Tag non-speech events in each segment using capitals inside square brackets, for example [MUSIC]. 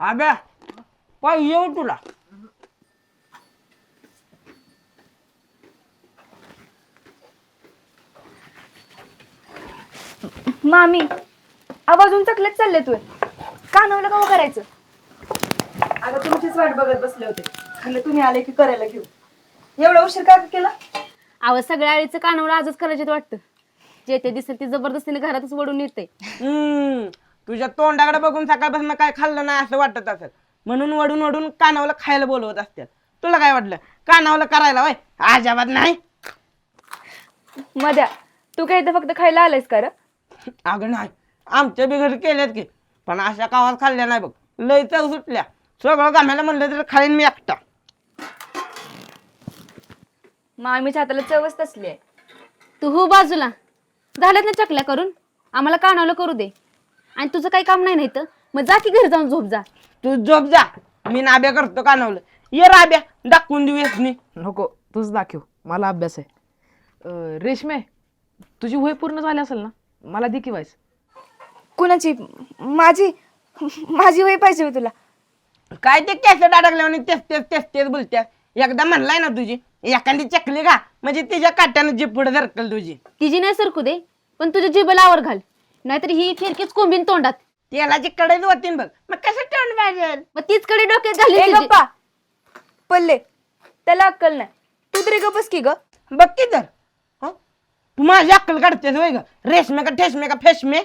आब्या पाहिजे हो तुला. मामी आवाजून चकलेत चालले तू. कानवलं का करायचं? अगं तुमचीच वाट बघत बसले होते. म्हणलं तुम्ही आले की करायला घेऊ. एवढा उशीर का केला? अव सगळ्या आळीचं कानावर आजच करायचे वाटतं. जे ते दिसेल ते जबरदस्तीने घरातच वडून येते हम्म. तुझ्या तोंडाकडे बघून सकाळपासून काय खाल्लं नाही असं वाटत असेल. म्हणून वडून वडून कानावलं खायला बोलवत असतात तुला काय वाटलं? कानावलं करायला वय अजाबात नाही. मध्या तू काय इथं फक्त खायला आलायस का रं? अगं नाही. आमच्या बी घरी केल्यात की. पण अशा कावात खाल्ल्या नाही बघ. लय चव सुटल्या. सगळं गाम्याला म्हणलं तर खाईन मी एकटा. मामीच्या हाताला चवच तसली आहे. तू हो बाजूला. झाल्यात ना चकल्या करून? आम्हाला कानावलं करू दे. आणि तुझं काही काम नाही नाही तर मग जा की घरी जाऊन झोप जा. तू झोप जा. मी नाब्या करतो कानावलं. ये राब्या दाखवून देऊ येसनी नको तूच दाखव. मला अभ्यास आहे. अं, रेशमे तुझी वय पूर्ण झाली असेल ना? मला दे की वाईस कुणाची? माझी? माझी वय पाहिजे होय तुला. काय ते कॅसेट अडकल्या आणि तेच तेच तेच तेच बोलत्या. एकदा म्हणलाय ना तुझी एखादी चकली का म्हणजे तिच्या काट्यानं जी पुढे धरकल तुझी. तिची नाही सरकू दे पण तुझ्या जिबेला आवर घाल. नाहीतर ही फिरकीच कोंबीन तोंडात. तेलाची कडेच होतीन बघ. मग कसं टोन पाहिजे मग तीच कडे डोक्यात ए तुझी. गप्पा. पल्ले त्याला अक्कल नाही. तू तरी गपस की ग? बघ की तर हं? तू माझी अक्कल काढतेस होय ग. रेशमे का ठेसमे का फेशमे?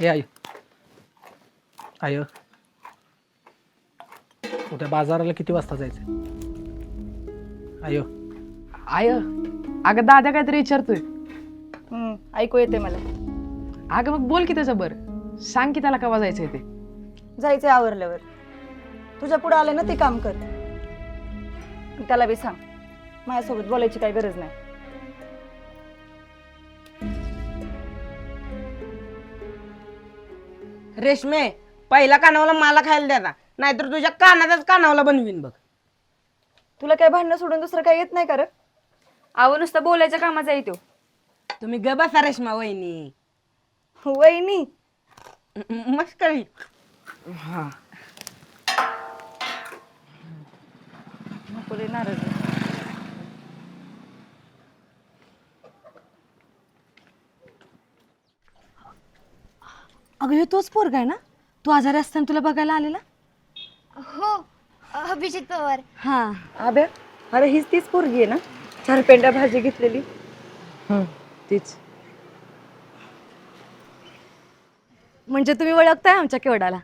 हे आई. आय उद्या बाजाराला किती वाजता जायचं आयो आय अगं दादा काहीतरी विचारतोय. हम्म, ऐकू येते मला. अगं मग बोल की त्याचं बरं. सांग की त्याला केव्हा जायचंय ते. जायचंय आवरल्यावर. तुझ्या पुढे आले ना ते काम कर. त्याला बी सांग. माझ्यासोबत बोलायची काही गरज नाही. रेशमे पहिला कानावला मला खायला द्याचा नाहीतर तुझ्या कानाचाच कानावला बनवीन बघ. तुला काय भांडणं सोडून दुसरं काही येत नाही का रे? आव नुसतं बोलायच्या कामाचा येतो तुम्ही ग बसा रेशमा वहिनी. वहिनी. मस्त कळी हा. नको रे अगं हे तोच पोरगा आहे ना? तू आजारी असताना तुला बघायला आलेला? हो अभिजित पवार. हा. अबे अरे हीच तीच पोरगी आहे ना? चार पेंड्या भाजी घेतलेली. तीच. म्हणजे तुम्ही ओळखताय आमच्या केवडाला.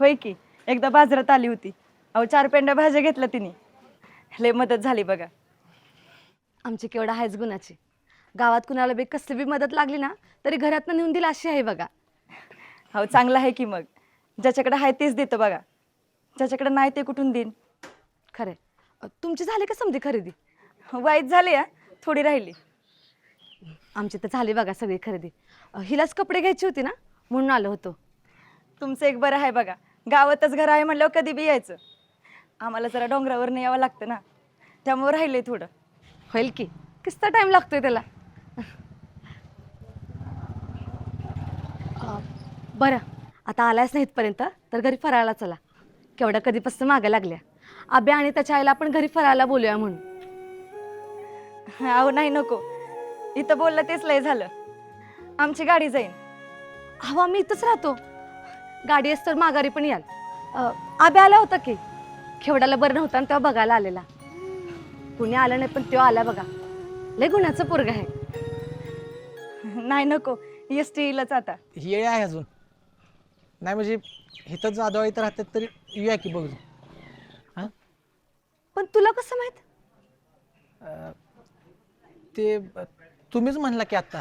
होय की? एकदा बाजारात आली होती. अहो चार पेंड्या भाज्या घेतल्या तिने. लय मदत झाली बघा. आमची केवढा आहेच गुणाची. गावात कुणाला बी कसली बी मदत लागली ना तरी घरातनं नेऊन दिला अशी आहे बघा. हो चांगलं आहे की मग. ज्याच्याकडे आहे तेच देतं बघा. ज्याच्याकडे नाही ते कुठून देईन? खरे तुमची झाली का समधी खरेदी? वाईट झाली हा. थोडी राहिली. आमची तर झाली बघा सगळी खरेदी. अ, हिलाच कपडे घ्यायची होती ना? म्हणून आलो होतो. तुमचं एक बरं आहे बघा. गावातच घर आहे म्हणल्यावर कधी बी यायचं. आम्हाला जरा डोंगरावर नाही यावं लागतं ना. त्यामुळे राहिले थोडं. होईल की. किस्ता टाइम लागतोय त्याला. अ, बरं. आता आलायच नाही इथपर्यंत तर घरी फराळाला चला. केवढ्या कधीपासून मागे लागल्या. आब्या आणि त्याच्या आईला आपण घरी फराळाला बोलूया म्हणून. अहो नाही नको. इथं बोललं तेच लय झालं. आमची गाडी जाईन. हवा मी इथंच राहतो. गाडी असत तर माघारी पण याल. अ, आब्या आला होता की? खेवड्याला बरं नव्हतं आणि तेव्हा बघायला आलेला. कुणी आलं नाही पण तेव्हा आला बघा. लय गुणाचं पोरग आहे. नाही नको एस टी येईलच आता. येळ आहे अजून. नाही म्हणजे इथं जाधव इथं राहतात तरी येऊया की बघू हां? पण तुला कसं माहीत? ते अ, तुम्हीच म्हणला की आत्ता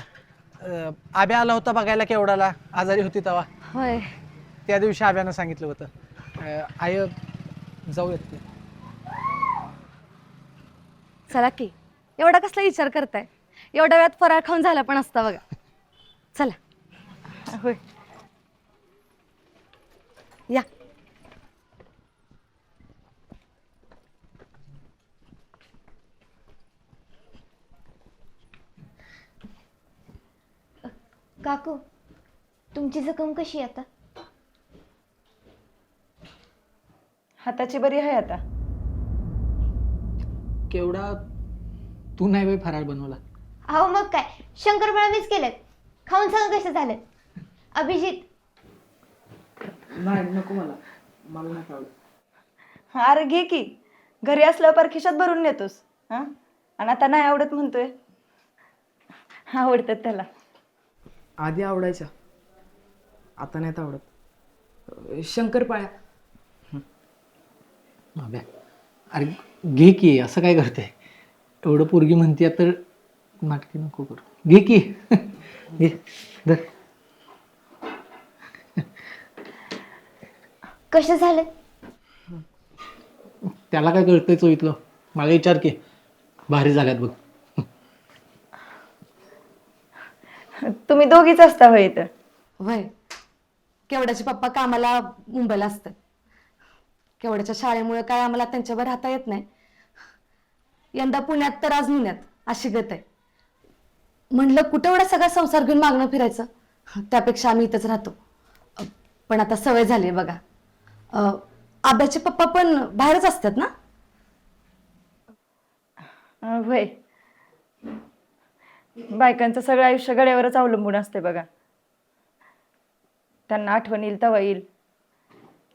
अ, आब्या आला होता बघायला केवढाला? आजारी होती तेव्हा होय. त्या दिवशी आब्यानं सांगितलं होतं. अ, आय जाऊयात ते चला की. एवढा कसला विचार करताय? एवढ्या वेळात फराळ खाऊन झाला पण असता बघा. चला. होय. या. काकू तुमची जखम कशी आहे आता? हाताची बरी आहे आता. केवढा तू नाही बाई फराळ बनवला. अहो मग काय? शंकरपाळ्या मीच केल्यात खाऊन सांग कसे झालेत? अभिजित. नाही नको मला. मला नाही आवडत. अरे घे की. घरी असल्यावर पर खिशात भरून नेतोस. हा? आणि आता नाही आवडत म्हणतोय. आवडतात त्याला. आधी आवडायच्या. आता नाहीत आवडत. शंकरपाळ्या. अभ्या अरे घे की असं काय करते एवढं पोरगी म्हणते तर नाटकी नको करू. घे की. [LAUGHS] घे धर. कसे झाले? त्याला काय कळतंय चोईतलं मला विचार की भारी झाल्यात बघ. तुम्ही दोघीच असता होय इथं. वय केवड्याचे पप्पा कामाला मुंबईला असतात. केवड्याच्या शाळेमुळे काय आम्हाला त्यांच्यावर राहता येत नाही. यंदा पुण्यात तर आज मुण्यात अशी गत आहे. म्हणलं कुठं एवढा सगळा संसार घेऊन मागणं फिरायचं? त्यापेक्षा आम्ही इथंच राहतो. अ, पण आता सवय झाली आहे बघा. अ, आब्याचे पप्पा पण बाहेरच असतात ना? अं, होय. बायकांचं सगळं आयुष्य गड्यावरच अवलंबून असते बघा. त्यांना आठवण येईल तवा येईल.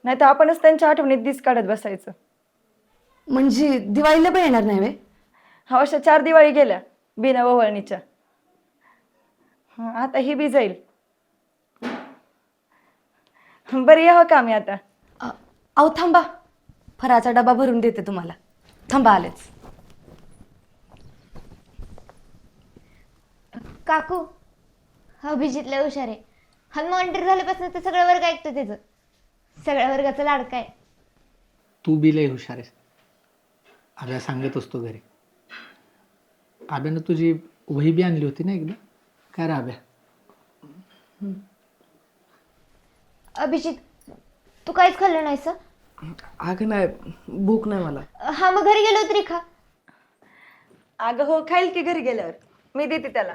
नाही तर आपणच त्यांच्या आठवणीत दिस काढत बसायचं. म्हणजे दिवाळीला पण येणार नाही वे हा अशा चार दिवाळी गेल्या बिना ओवळणीच्या. हं, आता ही बी जाईल. बरी यावं का मी आता. अ, अहो थांबा. फराचा डबा भरून देते तुम्हाला. थांबा आलेच. काकू अभिजितला हुशार आहे. हा मॉनिटर झाल्यापासून तर सगळं वर्ग ऐकतो त्याचं. सगळ्या वर्गाचा लाडका आहे. तू बी लय हुशार आहेस. आब्या सांगत असतो घरी. आब्यानं तुझी वही बी आणली होती ना एकदा? काय रे आब्या? अभिजित तू काहीच खाल्लं नाहीस हं? अगं नाही भूक नाही मला. हा मग घरी गेलो तरी खा. अगं हो खाईल की घरी गेल्यावर. मी देते त्याला.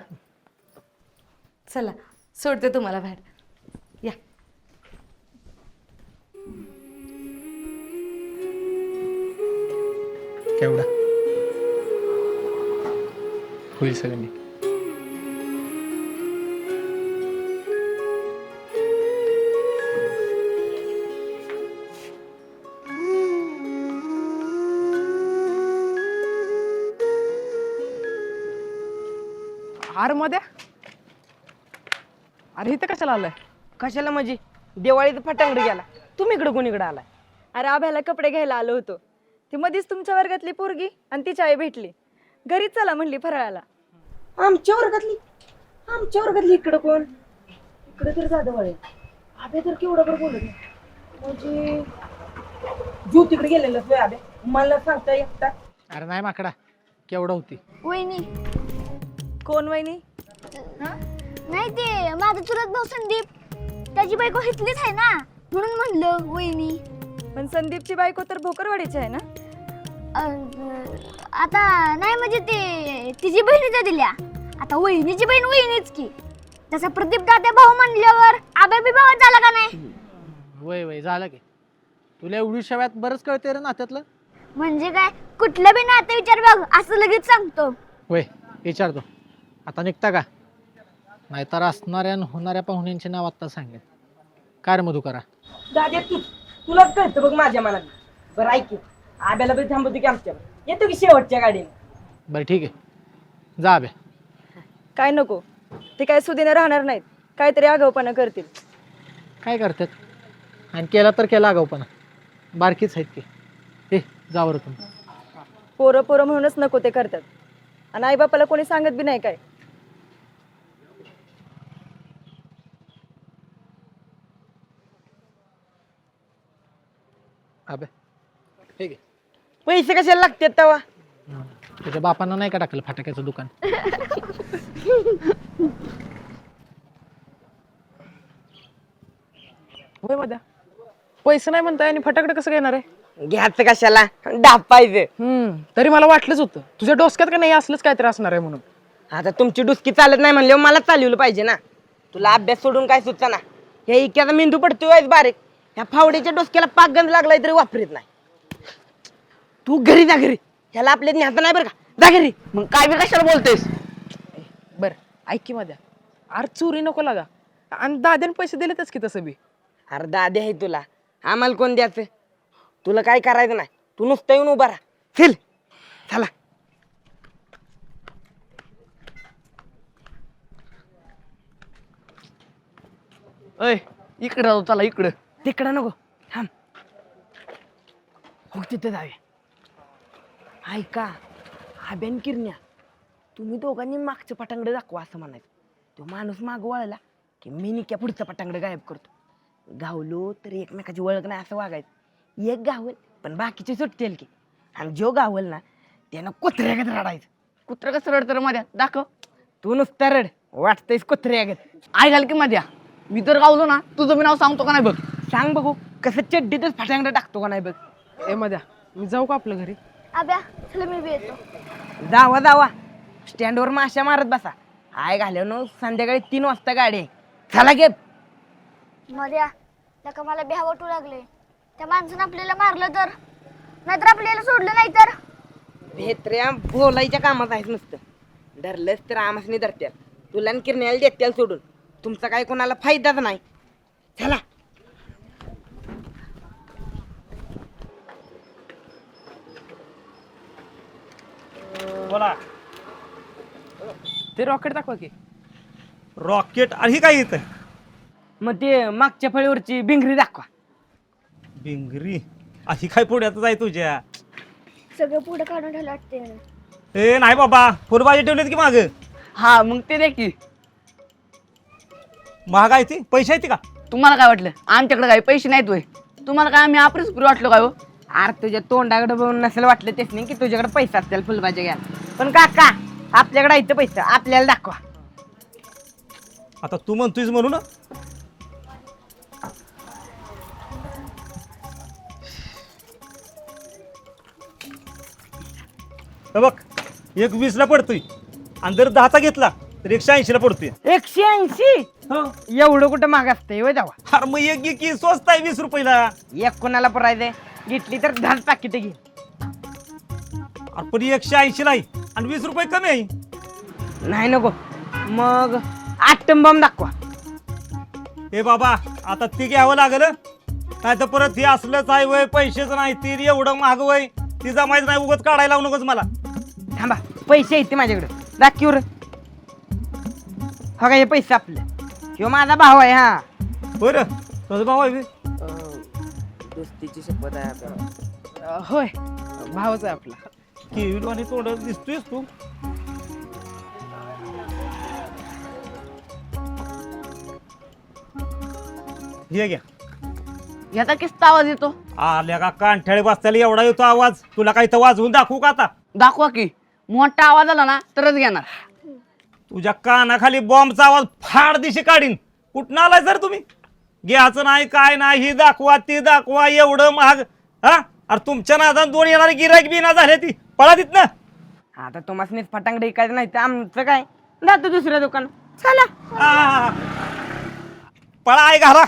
चला सोडते तुम्हाला बाहेर. या. केवढा? होईल सगळ्यांनी हारमध्ये अरे इथं कशाला आलाय? कशाला म्हणजे? दिवाळीत फटांगड गेला तुम्ही इकडं कोणीकडे आलाय. अरे आभ्याला कपडे घ्यायला आलो होतो. ती मधीच तुमच्या वर्गातली पोरगी आणि तिची आई भेटली. घरीच चला म्हणली फराळाला. आमच्या वर्गातली? आमच्या वर्गातली इकडं कोण? इकडे तर जाधव आहे. आबे तर केवढं बरं बोलत नाही. म्हणजे जीव तिकडे गेलेलं सोय आबे मला सांगता एकटा. अरे नाही माकडा. केवढा होती? वहिनी. कोण वहिनी? नाही ते माझा चुलत भाऊ संदीप. त्याची बायको हितलीच आहे ना म्हणून म्हणलं वहिनी. पण संदीपची बायको तर भोकरवाडीची आहे ना? अं, आता नाही म्हणजे ते तिची बहिणीच्या दिल्या. आता वहिनीची बहीण वहिनीच की. तसा प्रदीप दादा भाऊ म्हणल्यावर आबा बी भावात झाला का नाही? वय वय झालं की. तुला एवढी शेव्यात बरंच कळते रे नात्यातलं? म्हणजे काय कुठलं बी नातं विचार बघ असं लगेच सांगतो. वय विचारतो. आता निघता का? नाहीतर असणाऱ्या आणि होणाऱ्या पाहुण्यांचे नाव आत्ता सांगेन. काय रे मधु करा दादा तू तुलाच कळतं बघ माझ्या मनात. बरं ऐक की, आब्याला बी थांबवतो की आमच्या येतो की शेवटच्या गाडीने. बरं ठीक आहे. जा बे काय नको. ते काय सुदीनं राहणार नाहीत. काहीतरी आगाऊपणा करतील. काय करतात? आणि केला तर केला आगाऊपणा. बारकीच आहेत की. हे जावर तुम्ही. पोरं पोरं म्हणूनच नको ते करतात. आणि आईबापाला कोणी सांगत बी नाही काय. अबे ठीक आहे पैसे कशाला लागतात तेव्हा? तुझ्या बापानं नाही का टाकलं फटाक्याचं दुकान? होयमध्ये. पैसे नाही म्हणताय आणि फटाकडे कसं घेणार आहे? घ्यायचं कशाला? डापायचं हम्म तरी मला वाटलंच होतं. तुझ्या डोसक्यात का नाही असलंच काहीतरी असणार आहे म्हणून. आता तुमची डुसकी चालत नाही म्हणल्यावर मला चालवलं पाहिजे ना. तुला अभ्यास सोडून काय सुचना? हे इक्याचा मेंदू पडतोय बारीक. ह्या फावडीच्या डोसक्याला पाक गंध लागलाय तरी वापरत नाही. तू घरी जा घरी. ह्याला आपल्या न्याहाचं नाही बरं का? जा घरी. मग काय बी कशाला बोलतेस? बर ऐक की माझ्या अरे चोरी नको लागा. आणि दाद्याने पैसे दिलेतच की तसं बी. अरे दादे आहे तुला. आम्हाला कोण द्यायचं? तुला काय करायचं नाही. तू नुसतं येऊन उभा राहा. चल. चला. अय इकडे राहू चला इकडं. तिकडं नको. थांब. हो तिथे जाऊया. ऐका आब्यान किरण्या तुम्ही दोघांनी मागचं पटांगड दाखवा असं म्हणायचं. तो माणूस माग वळला की मी निक्या पुढचं पटांगड गायब करतो. गावलो तर एकमेकाची ओळख नाही असं वागायचं. एक गावल पण बाकीचे सुटतील की. आणि जो गावल ना त्यानं कुत्र्यागत रडायचं. कुत्र कसं रडतं रे माझ्या दाखव. तू नुसता रड. वाटतंयस कुत्र्यागत. घाल की माझ्या मी तर गावलो ना तुझं मी नाव सांगतो का नाही बघ? सांग बघू कसं चड्डीतच फटांगड टाकतो का नाही बघ. ए माझ्या मी जाऊ का आपल्या घरी? आब्या चला मी बी येतो. जावा जावा. स्टँडवर माश्या मारत बसा. आय घालवून संध्याकाळी तीन वाजता गाडी आहे. चला गे मर्या नका मला भ्या वाटू लागले त्या माणसानं आपल्याला मारलं तर? नाहीतर आपल्याला सोडलं नाही तर? भेत्र्या बोलायच्या कामात आहेस नुसतं. धरलंच तर आमासनी धरत्याल. तुला आणि किरण्याला देत्याल सोडून. तुमचा काय कोणाला फायदाच नाही. चला. बोला. ते रॉकेट दाखवा की. रॉकेट आणि हे काय येत मग ते मागच्या फळीवरची बिंगरी दाखवा. बिंगरी? अशी काय पुढ्यातच आहे तुझ्या? सगळं पुढे काढून ठेवलं वाटते ए नाही बाबा फुलभाजी ठेवलीत की माग? हा मग ते दे की. महाग आहे ती? पैसे आहेत का? तुम्हाला काय वाटलं? आमच्याकडे काही पैसे नाहीत होय. तुम्हाला काय आम्ही आपलीच पुरी वाटलो काय हो? अरे तुझ्या तोंडाकडे बघून नसेल वाटलं तेच नाही की तुझ्याकडे पैसा असतील फुलभाज्या घ्या पण काका आपल्याकडे इथं पैसा. आपल्याला दाखवा. आता तू म्हणतोयस म्हणून? हे बघ एक वीसला पडतोय आणि जर दहाचा घेतला तर एकशे ऐंशीला पडतोय. एकशे ऐंशी? हो. एवढं कुठं महाग असतंय होय जावा. अरे मग एक घे की स्वस्त आहे वीस रुपयाला. एक कोणाला पुरायचंय घेतली तर दहा पाकिट घे. अरे पण एकशे ऐंशीला आहे आणि वीस रुपये कमी आहे. नाही नको. मग आटम बॉम्ब दाखवा. हे बाबा आता ती घ्यावं लागल. नाही तर परत हे असलंच आहे वय पैसेच नाही ती एवढं महाग वय ती जमायचं नाही उगत काढायला लावू नकोस मला. थांबा पैसे येते माझ्याकडे. दाखीवर हो का हे पैसे आपले. किंवा माझा भाऊ आहे हा. बरं तुझं भाऊ आहे बे? दोस्तीची शपथ आहे आपल्याला होय. भावच आहे आपला. केविल आणि तोंड दिसतोयस तू. हे घ्या. याचा किस्त आवाज येतो? आल्या का कांठ्याळे बसताना एवढा येतो आवाज? तुला काही तर वाजवून दाखवू का आता? दाखवा की. मोठा आवाज आला ना तरच घेणार. तुझ्या कानाखाली बॉम्बचा आवाज फाड दिशी काढीन. कुठं आलाय सर तुम्ही? घ्यायचं नाही काय नाही ही दाखवा ती दाखवा एवढं महाग हा? अरे तुमच्या नादान दोन येणारे गिरायक बिना झाले ती. पळा तिथ ना आता तुम्हाला फटांगडे ऐकायचं नाही तर आमचं काय? जातो दुसऱ्या दुकान चला. पळा आहे घाला.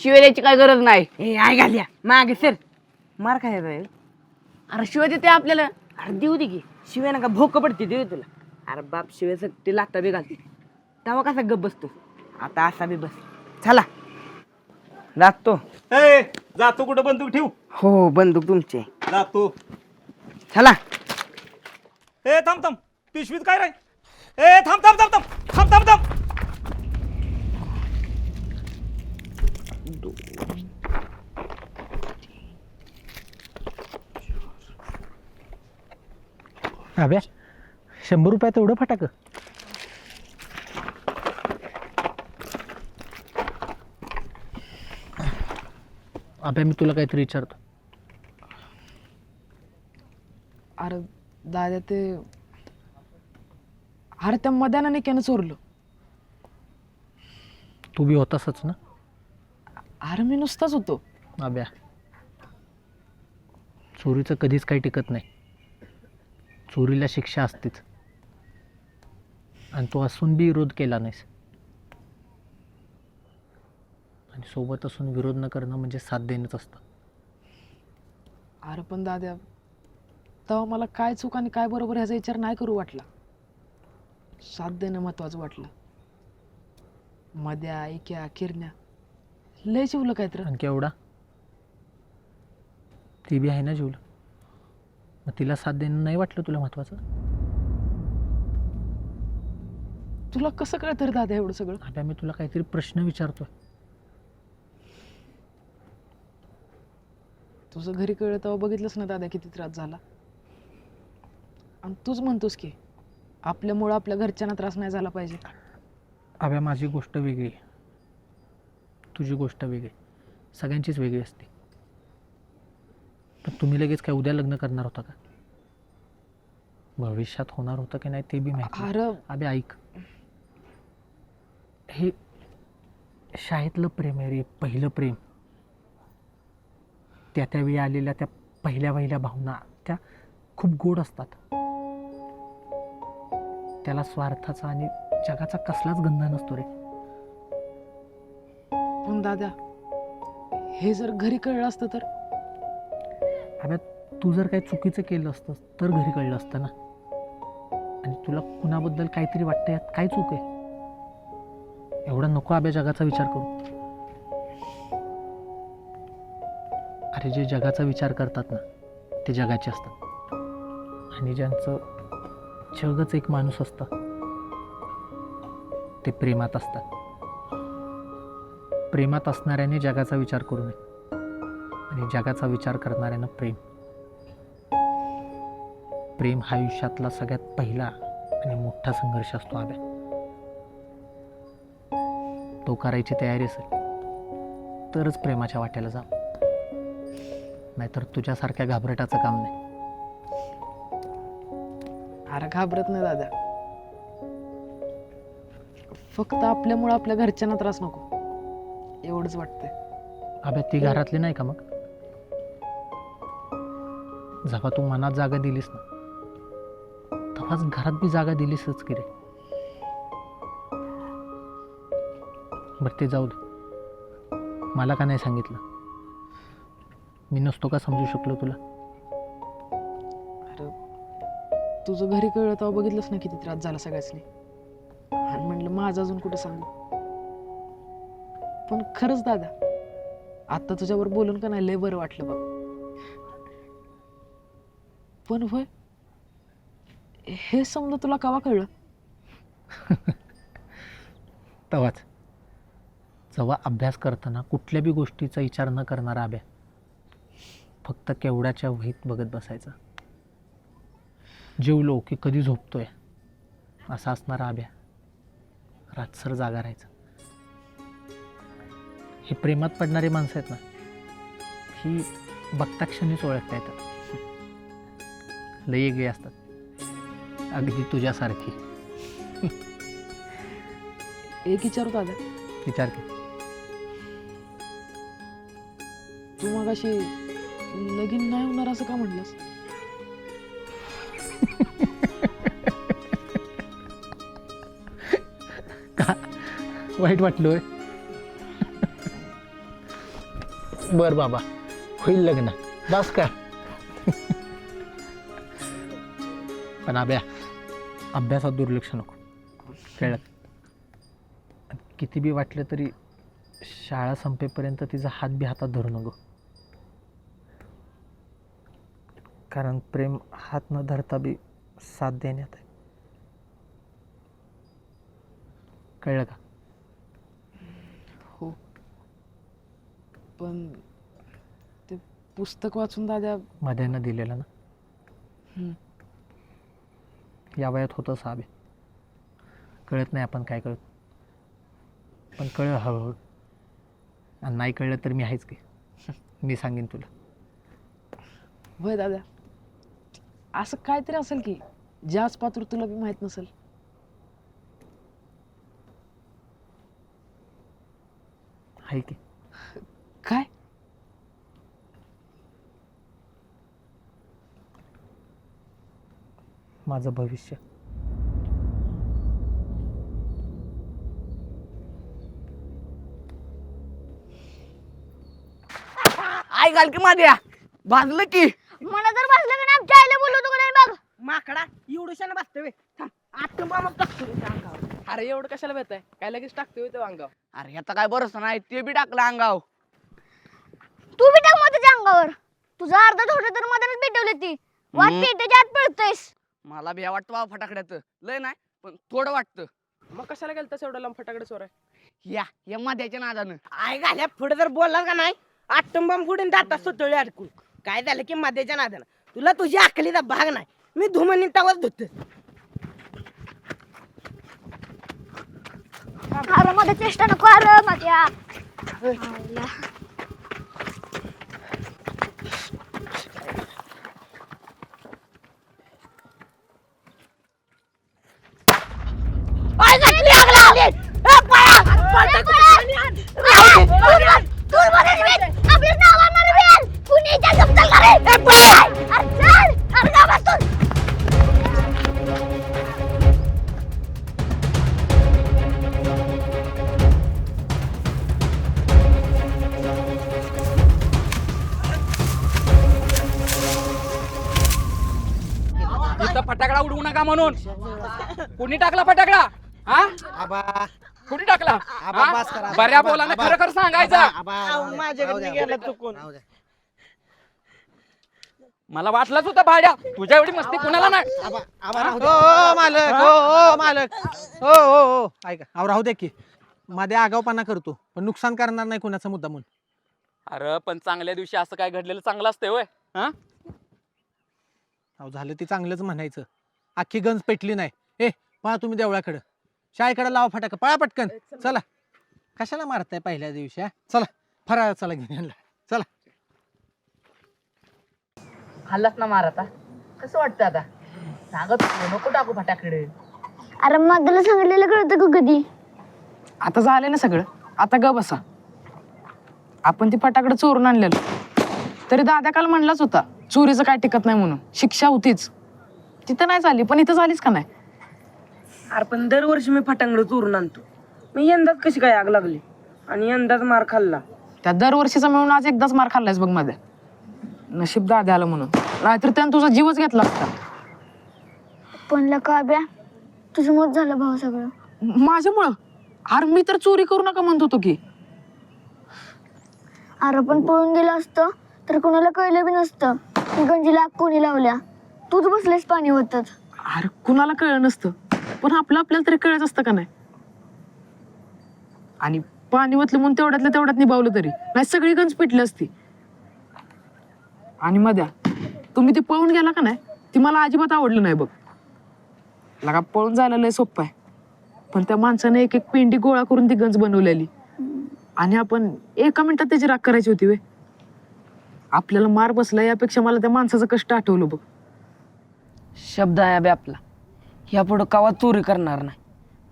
शिवाय द्यायची काय गरज नाही. ए आय घाल्या. मागे सर मार काय अरे शिवाय देते आपल्याला. अरे देऊ दे की. शिवाय नका भोक पडते देऊ तुला. अरे बाप शिवाय सक्ती लाता बी घालते. तेव्हा कसा गप बसतो. आता असा बी बस. चला. जातो. ए जातो कुठं बंदूक ठेवू. हो बंदूक तुमचे. जातो चला. ए थांब थांब. पिशवीत काय रे? ए थांब थांब थांब थांब. थांब थांब थांब. अभ्या शंभर रुपयात एवढं फटाक. अभ्या मी तुला काहीतरी विचारतो. अरे दादा ते अरे त्या मध्यानाने केनं चोरलं. तू बी होतासच ना? अरे मी नुसताच होतो. अभ्या चोरीचं कधीच काही टिकत नाही. चोरीला शिक्षा असतेच. आणि तो असून बी विरोध केला नाहीस. आणि सोबत असून विरोध न करणं म्हणजे साथ देणंच असतं. अरे पण दाद्या तेव्हा मला काय चूक आणि काय बरोबर ह्याचा विचार नाही करू वाटला. साथ देणं महत्वाचं वाटलं. मध्या ऐक्या किरण्या लय शिवलं काय तर. आणि केवढा ती बी आहे ना जीवलं मग तिला साथ देणं नाही वाटलं तुला महत्वाचं? तुला कसं कळतं रे दादा एवढं सगळं? आता मी तुला काहीतरी प्रश्न विचारतोय. तुझं घरी कळलं तेव्हा बघितलंस ना दादा किती त्रास झाला? आणि तूच म्हणतोस की आपल्यामुळं आपल्या घरच्यांना त्रास नाही झाला पाहिजे. अभ्या माझी गोष्ट वेगळी आहे. तुझी गोष्ट वेगळी सगळ्यांचीच वेगळी असते. पण तुम्ही लगेच काय उद्या लग्न करणार होता का? भविष्यात होणार होतं की नाही ते बी माहिती नाही. अरे अबे ऐक. हे शाळेतलं प्रेम आहे रे पहिलं प्रेम. त्या त्यावेळी आलेल्या त्या पहिल्या पहिल्या भावना त्या खूप गोड असतात. त्याला स्वार्थाचा आणि जगाचा कसलाच गंध नसतो रे. पण दादा हे जर घरी कळलं असतं तर? अबे तू जर काही चुकीचं केलं असतंस तर घरी कळलं असतं ना. आणि तुला कुणाबद्दल काहीतरी वाटतं यात काय चूक आहे? एवढा नको अभ्या जगाचा विचार करू. अरे जे जगाचा विचार करतात ना ते जगाचे असतात. आणि ज्यांचं जगच एक माणूस असतं. ते प्रेमात असतात. प्रेमात असणाऱ्याने जगाचा विचार करू नये आणि जगाचा विचार करणाऱ्यानं प्रेम. प्रेम हा आयुष्यातला सगळ्यात पहिला आणि मोठा संघर्ष असतो अभ्या तो करायची तयारी असेल तरच प्रेमाच्या वाट्याला जा नाहीतर तुझ्यासारख्या घाबरटाचं काम नाही. अरे घाबरत नाही दादा. फक्त आपल्यामुळं आपल्या घरच्यांना त्रास नको. एवढंच वाटतंय. अबे ती घरातली नाही का मग? जेव्हा तू मनात जागा दिलीस ना तेव्हाच घरात बी जागा दिलीसच की रे. बरं ते जाऊ दे. मला का नाही सांगितलं? मी नसतो का समजू शकलो तुला? तुझं घरी कळलं तेव्हा बघितलंच ना किती त्रास झाला सगळ्याचनी आणि म्हणलं माझं अजून कुठं सांगू? पण खरंच दादा आता तुझ्यावर बोलून का नाही लय बरं वाटलं बघ. पण होय हे समजा तुला कवा कळलं? [LAUGHS] तेव्हाच जेव्हा अभ्यास करताना कुठल्या बी गोष्टीचा विचार न करणारा अभ्या फक्त केवढ्याच्या वहीत बघत बसायचा. जेवलो की कधी झोपतोय? असा असणारा अभ्या रातसर जागा राहायचा. हे प्रेमात पडणारी माणसं आहेत ना ही बघता क्षणीच ओळखता येतात. लई वेगळी असतात. अगदी तुझ्यासारखी. एक विचारू दादा विचार की. तू मग अशी लगीन नाही होणार असं का म्हटलंस वाईट वाटलोय. बर बाबा होईल लग्न. बस का? पण अभ्या अभ्यासात दुर्लक्ष नको. कळलं? किती बी वाटलं तरी शाळा संपेपर्यंत तिचा हात बी हातात धरू नको. कारण प्रेम हात न धरता बी साथ देण्यात आहे. कळलं का? पण ते पुस्तक वाचून दादा मध्यानं दिलेलं ना? हम्म. या वयात होतं साबे. कळत नाही आपण काय कळत पण कळ हळूहळू. आणि नाही कळलं तर मी आहेच की. मी सांगेन तुला. होय दादा. असं काहीतरी असेल की ज्याच पात्र तुला बी माहीत नसेल. आहे की? माझं भविष्य. आई घाल की माझ्या भाजलं की. मला जर बसलं का नाही आमच्या आईला बोलवतो एवढ्याशाने बसतोय आटम बामच टाकतो रे त्या अंगावर. अरे एवढं कशाला भेटताय? काय लगेच टाकतोय तो अंगाव अरे याचा काय भरोसा नाही ते बी टाकलं अंगाव तू बी टाक मग त्याच्या अंगावर. तुझा अर्धा थोडं तर मधानच भेटवली ती. वाट हम्म. पेटाच्या आत पळतोयस. मला भ्या वाटतं बाबा फटाकड्याचं. लय नाही पण थोडं वाटतं. मग कशाला गेलतास एवढा लांब फटाकडे चोर आहे या या मध्याच्या नादानं. आय घाल्या पुढे जर बोलला का नाही आटम बम फुडून जातात सुतळी अडकून. काय झालं की मध्याच्या नादानं. तुला तुझ्या अकलीचा भाग नाही. मी धुमनी तवाच धुत अरे मध्ये चेष्टा नको अरे माझ्या कुणी टाकला फटाकडा? हा? कुणी टाकला? हा? बऱ्या बोलानं खरं खरं सांगायचं. माझ्याकडे गेला चुकून. मला वाटलंच होतं भाड्या. तुझ्या एवढी मस्ती कुणाला नाही. हो हो, मालक हो हो मालक. हो हो हो. ऐका अहो राहू द्या की. मध्ये आगावपणा करतो पण नुकसान करणार नाही कुणाचा मुद्दा म्हणून. अरे पण चांगल्या दिवशी असं काय घडलेलं चांगलं असतंय होय. हा? अहो झालं ते चांगलंच म्हणायचं. अख्खी गंज पेटली नाही. पहा तुम्ही देवळाकडं. शाळेकडे लावा फटाका. पळा पटकन. चला. कशाला मारताय पहिल्या दिवशी हा? चला. फराळ चला घेऊन. चला. हल्लाच ना मार आता. कसं वाटतं आता? सांगत होतो, नको टाकू फटाकडे. अरे मधलं सांगितलेलं कळतं का कधी? आता झालं ना सगळं. आता ग बसा. आपण ती फटाकडे चोरून आणलेलं. तरी दादा काल म्हणलाच होता चोरीचं काय टिकत नाही म्हणून. शिक्षा होतीच. तिथं नाही झाली पण इथं झालीच का नाही? अरे पण दरवर्षी मी फटांगड चोरून आणतो. मी यंदाच कशी काय आग लागली? आणि यंदाच मार खाल्ला. त्या दरवर्षीचा मिळून आज एकदाच मार खाल्लायस बघमध्ये नशीब दादा आलं म्हणून. नाहीतर त्यानं तुझा जीवच घेतला असता. पण लका ब्या? तुझं मत झालं भाऊ सगळं. माझ्यामुळं? अरे मी तर चोरी करू नका म्हणत होतो की. अरे पण पळून गेलं असतं तर कोणाला कळलं बी नसतं. की गंजीला आग कोणी लावल्या? तूच बसलेस पाणी होतच अरे कुणाला कळलं नसतं? पण आपलं आपल्याला तरी कळत असतं का नाही? आणि पाणी ओतलं म्हणून तेवढ्यातल्या तेवढ्यात निभावलं तरी. नाही सगळी गंज पिटली असती. आणि मध्या तुम्ही ते पळून गेला का नाही? ती मला अजिबात आवडलं नाही बघ. लगा पळून जायला लय सोपं आहे. पण त्या माणसाने एक एक पेंडी गोळा करून ती गंज बनवलेली. आणि आपण एका मिनिटात त्याची राख करायची होती वे आपल्याला मार बसला यापेक्षा मला त्या माणसाचं कष्ट आठवलं बघ. शब्द आहे बे आपला. ह्या पुढं कवा चोरी करणार नाही.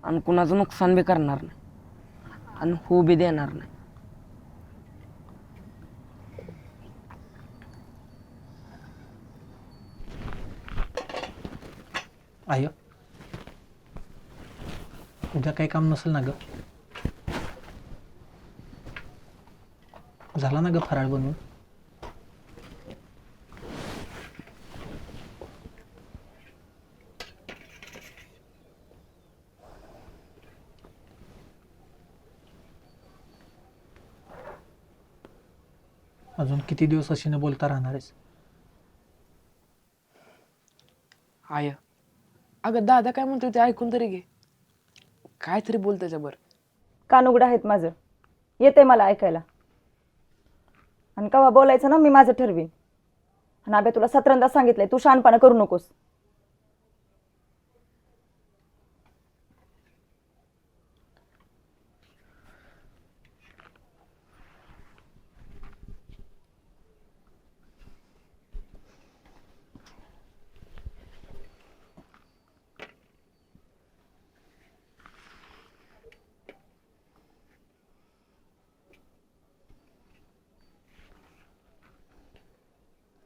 आणि कुणाचं नुकसान बी करणार नाही. आणि हो बी देणार नाही. आय. उद्या काही काम नसेल ना ग? झाला ना ग फराळ बनवून? अजून किती दिवस अशी न बोलता राहणार आहेस? आय. अगं दादा काय म्हणतो ते ऐकून तरी घे. काय तरी बोल त्याच्यावर. कानुगडं आहेत माझं. येते मला ऐकायला. आणि कवा बोलायचं ना मी माझं ठरवीन. आणि अबे तुला सतरंदा सांगितलंय तू शहाणपणा करू नकोस.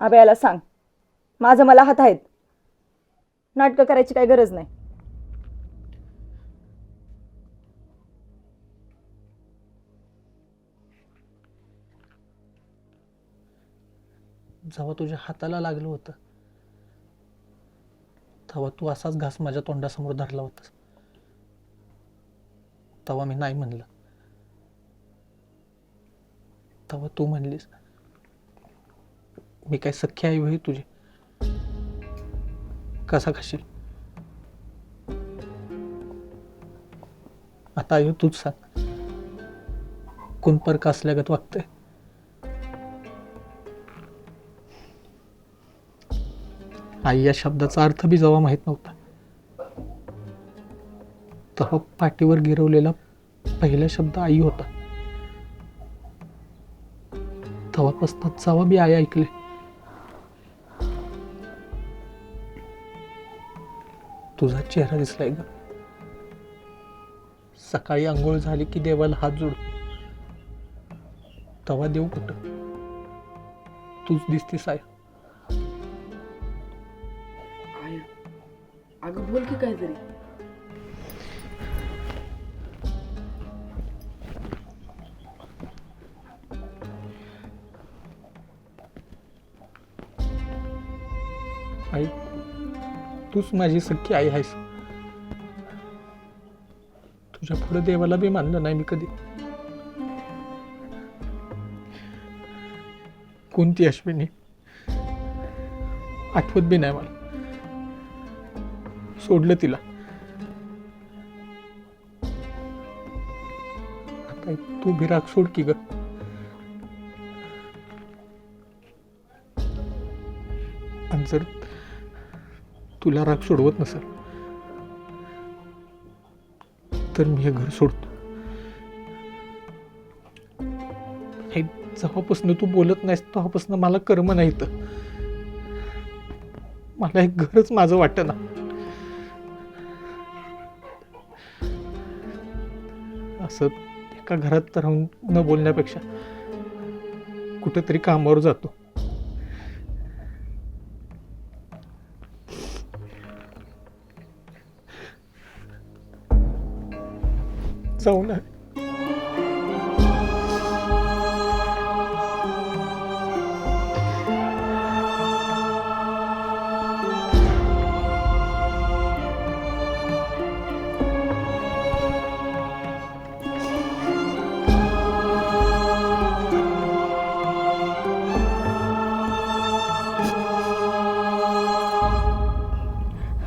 अभयाला सांग. माझं मला हात आहेत. नाटकं करायची काही गरज नाही. जेव्हा तुझ्या हाताला लागलं होतं तेव्हा तू असाच घास माझ्या तोंडासमोर धरला होतास. तेव्हा मी नाही म्हणलं. तेव्हा तू म्हणलीस मी काय सख्खी आई होई तुझी? कसा खाशील? आता आई तूच सांग. कोण परक असल्यागत वागतंय? आई या शब्दाचा अर्थ बी जेव्हा माहीत नव्हता. तेव्हा पाठीवर गिरवलेला पहिला शब्द आई होता. तेव्हापासून जेव्हा बी आई ऐकले. तुझा चेहरा दिसलाय ग. सकाळी आंघोळ झाली की देवाला हात जोड. तवा देऊ कुठं? तूच दिसतीस आहे तूच माझी सख्खी आई आहेस. तुझ्या पुढे देवाला बी मानलं नाही मी कधी. कोणती अश्विनी? आठवत बी नाही मला. सोडलं तिला. आता तू भिराग सोड की ग. जर तुला राग सोडवत नसेल. तर मी हे घर सोडतो. हे जेव्हापासून तू बोलत नाहीस तेव्हापासून मला कर्म नाही तर मला हे घरच माझं वाटत ना असं एका घरात राहून न बोलण्यापेक्षा कुठेतरी कामावर जातो. जाऊ ना.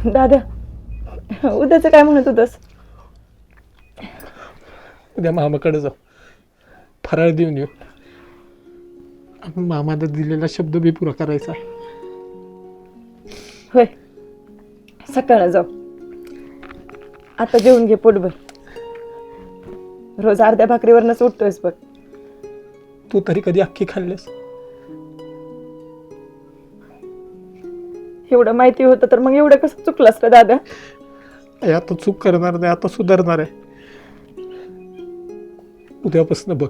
दादा उद्याचं काय म्हणत होतस? उद्या मामाकडे जाऊ. फराळ देऊन येऊ. आणि मामाला दिलेला शब्द बी पुरा करायचा. होय. सकाळला जाऊ. आता जेवून घे पोटभर. रोज अर्ध्या भाकरीवरनं उठतोयस बघ. तू तरी कधी अख्खी खाल्लेस? एवढं माहिती होतं तर मग एवढं कसं चुकलास का दादा? आता चूक करणार नाही आता सुधारणार आहे. उद्यापासून बघ.